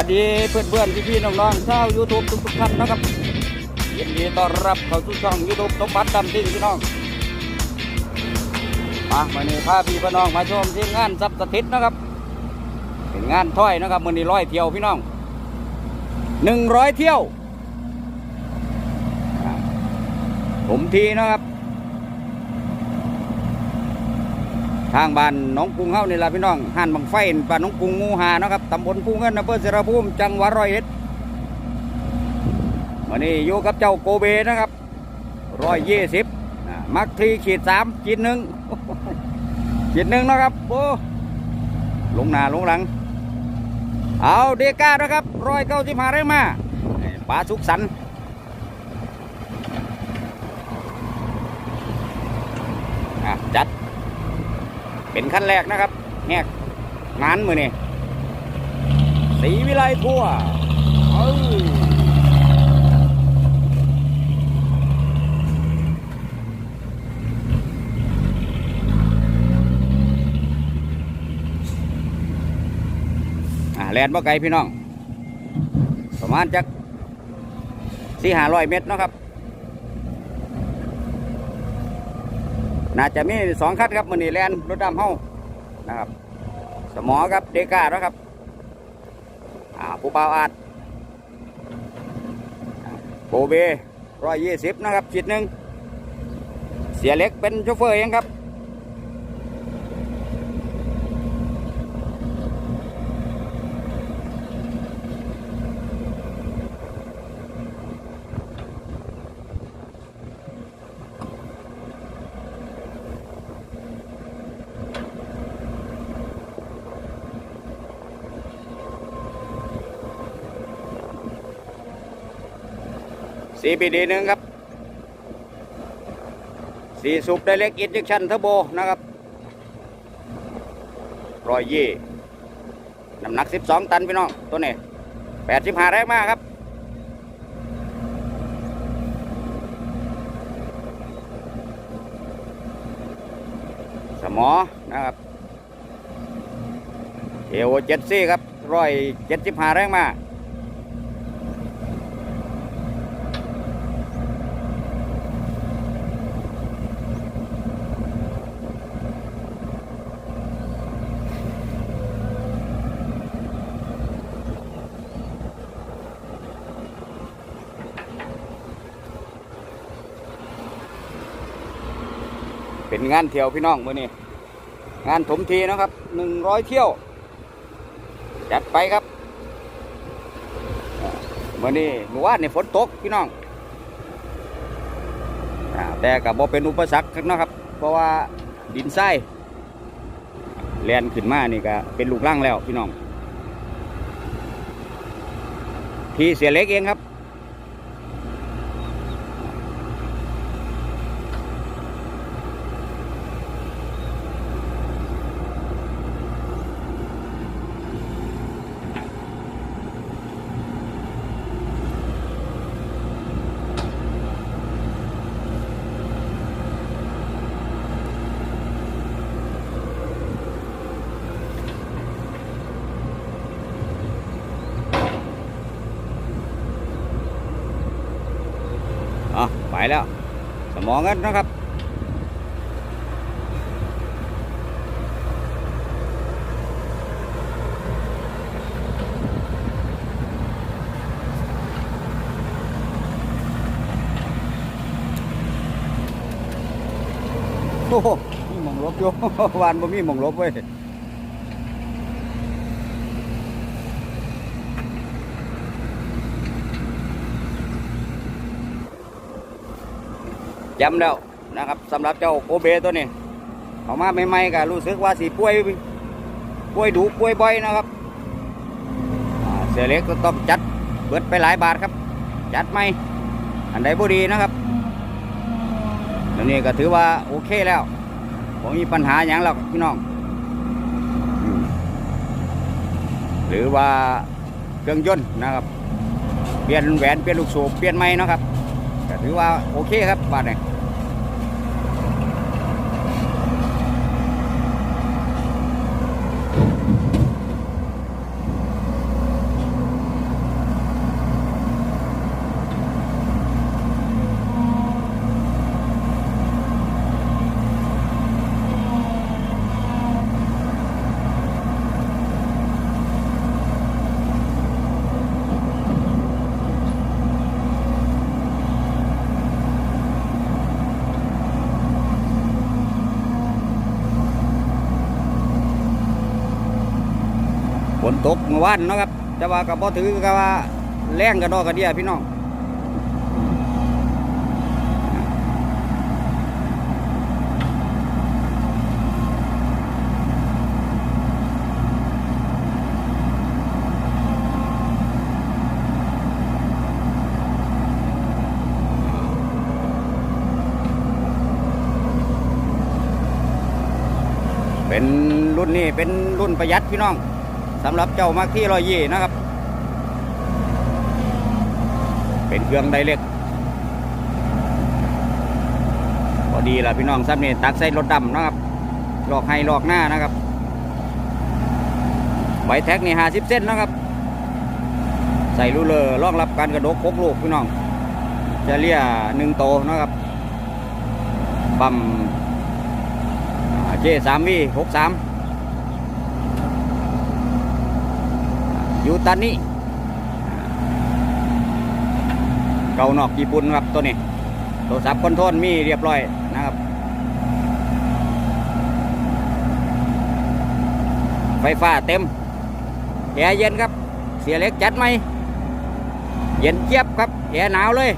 วัสดีเพื่อนเพื่อนพี่พี่ๆน้องๆชาวยูทูบทุกๆท่านนะครับยินดีต้อนรับเข้าสู่ช่องยูทูบสมบัติดำซิ่งพี่น้องมาวันนี้พาพี่พี่น้องมาชมทีมงานซับสถิตนะครับ เป็นงานถ้อยนะครับมือนี้ร้อยเที่ยวพี่น้องหนึ่งร้อยเที่ยวผมทีนะครับ ทางบ้านหนองกรุงเฮานี่ล่ะพี่น้องห้านบังไฟบ้านหนองกรุงหมูหานะครับตำบลภูเงินอำเภอเสรภูมิจังหวัดร้อยเอ็ดวันนี้อยู่กับเจ้าโกเบนะครับร้อยยี่สิบมักทีขีดสามขีดหนึ่งขีดหนึ่งนะครับโอ้ลงหนาลงหลัง เอาเดก้านะครับร้อยเก้าสิบห้าเร่งมาปลาสุกสันต์อะจัด เป็นขั้นแรกนะครับแหกงานมือนี่สีวิไลทั่วอ้ยอ่าแลนบ่ไกลพี่น้อง ประมาณจักสี่ห้าร้อยเมตรเนาะครับ น่าจะมีสองคัดครับมือนี่แลนรถดำเฮานะครับ สมอครับเดก้าแล้วครับอ่าผู้เบาอาดโบเบร้อยยี่สิบนะครับจิตหนึ่งเสียเล็กเป็นโชเฟอร์เองครับ CPD หนึ่งครับสีสูบไดเล็กอินเจคชันเทอร์โบนะครับรอยยี่น้ำหนัก 12 ตันพี่น้อง ตัวนี้85แรงมากครับ สมอนะครับเอโอเจ็ดซี่ครับร้อยเจ็ดสิบห้าแรงมาก เป็นงานเที่ยวพี่น้องมือนี้งานถมทีนะครับหนึ่งร้อยเที่ยว จัดไปครับมื่อนี้เมื่อวานนี่ฝนตกพี่น้องแต่กับบ่เป็นอุปสรรคนะครับ เพราะว่าดินทรายแลนขึ้นมานี่ก็เป็นลูกร่างแล้วพี่น้อง ทีเสียเล็กเองครับ ไปแล้ว สมองกันนะครับโอ้โหมีหมองลบอยู่วานบ่มีหมองลบเว้ย จำแล้วนะครับสำหรับเจ้าโกเบตัวนี้เขามาใหม่ๆก็รู้สึกว่าสีป่วยป่วยดุป่วยบ่อยนะครับเสียเล็กก็ต้องจัดเบิดไปหลายบาทครับ จัดไหมอันใดบ่ดีนะครับตัวนี้ก็ถือว่าโอเคแล้วผมมีปัญหาอย่างหรอกพี่น้องหรือว่าเครื่องยนต์นะครับ เปลี่ยนแหวนเปลี่ยนลูกสูบเปลี่ยนไม้นะครับ ถือว่าโอเคครับบาทนี้ฝ นตกเมื่อวานเนาะครับแต่ว่าก็บ่ถือกับว่าแรงกระดอกกระเดียพี่น้องเป็นรุ่นนี้เป็นรุ่นประหยัดพี่น้อง สำหรับเจ้ามาที่รอยยี่นะครับ เป็นเครื่องไดเล็กพอดีละพี่น้องซ้ำนี่ตักใส่รถดำนะครับหลอกให้ลอกหน้านะครับไวแท็กนี่ห้าสิบเส้นนะครับ ใส่รูเลอร์รองรับการกระดกพกลูกพี่น้อง จะเลียหนึ่งโตนะครับปั๊มเจสามวีหกสาม ยูตันนี้เก่านอกญี่ปุ่นครับตัวนี้โทรศัพท์คอนโทรลมีเรียบร้อยนะครับ ไฟฟ้าเต็มแอร์เย็นครับ เสียเล็กจัดไหม เย็นเจี๊ยบครับแอร์หนาวเลย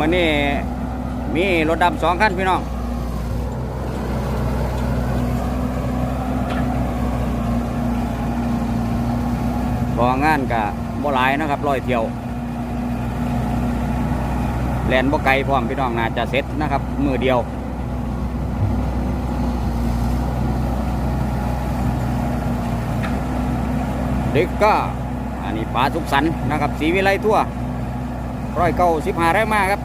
มันนี่มีรถดำสองคันพี่น้องกองานกับบ่หลายนะครับร้อยเที่ยวแลนบ่ไกลพร้อมพี่น้องน่าจะเสร็จนะครับ มือเดียวเด็กก็อันนี้ปลาสุกสันนะครับ สีวิไลทั่วร้อยเก้าสิบห้าแรงมาครับ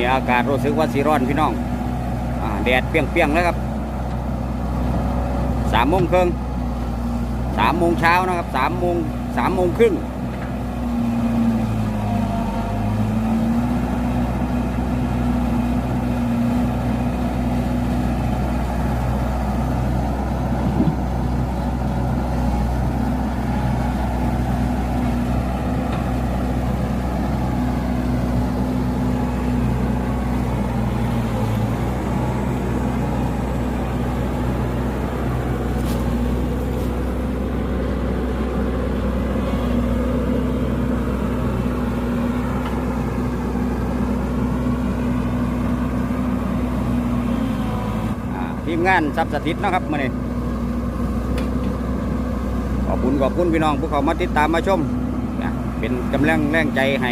นี้อากาศรู้สึกว่าสีร้อนพี่น้องอแดดเปียงๆแล้วครับสามโมงครึ่งสามโมงเช้านะครับสามโมงสามโมงครึ่ง มงานซับสถิตนะครับมื่อนี้ขอบคุณขอบคุณพี่น้องผู้เขามาติดตามมาชมนะเป็นกำลังแรงใจให้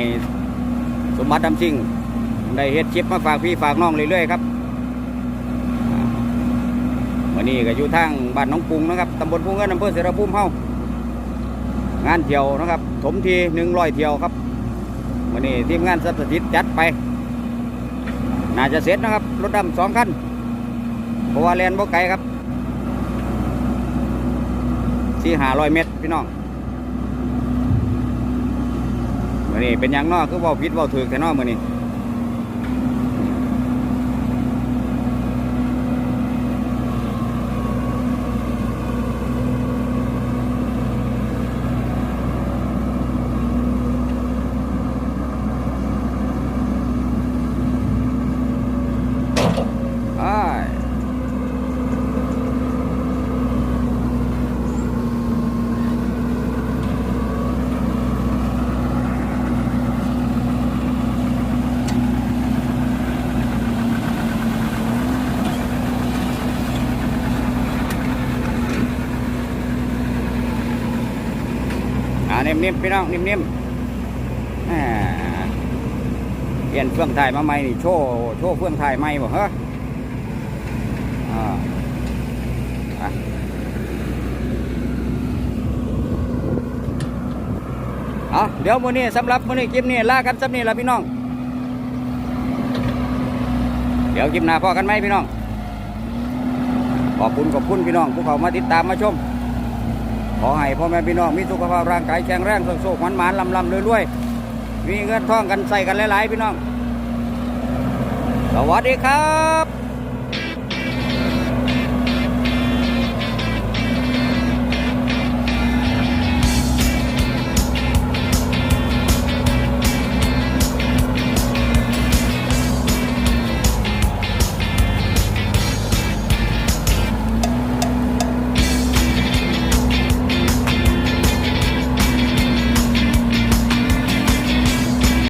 สมบัติดำซิ่งได้เฮ็ดชิปมาฝากพี่ฝากน้องเรื่อยๆครับวันนี้ก็อยู่ทางบ้านหน้องกรุงนะครับตำบลพุงเงินอำเภอเสรภูมิเฮางานเที่ยวนะครับ ถมทีหนึ่งร้อยเที่ยวครับวันนี้ทีมงานซับสถิตจัดไป น่าจะเสร็จนะครับ รถดำสองคัน ราะว่าแลนบ่ไกลครับสี่หาร้อยเมตรพี่น้องมือนี้เป็นยังนอคือว่าพิษว่าถือแค่นอมือนี้อ้าย นิ่มๆพี่น้องนิ่มๆเปลี่ยนเฟื่องถ่ายมาใหม่นี่โชว์โชว์เฟื่องถ่ายใหม่บ่ฮะอ่าอะเอาเดี๋ยวมื้อนี้สำหรับมื้อนี้คลิปนี้ลากันสำนี้ละพี่น้อง เดี๋ยวคลิปหน้าพอกันไหมพี่น้อง ขอบคุณขอบคุณพี่น้องผู้เขามาติดตามมาชม ขอให้พ่อแม่พี่น้องมีสุขภาพร่างกายแข็งแรงสุขสุขมันมันลำลำรวยๆมีเงินทองกันใส่กันหลายๆพี่น้อง สวัสดีครับ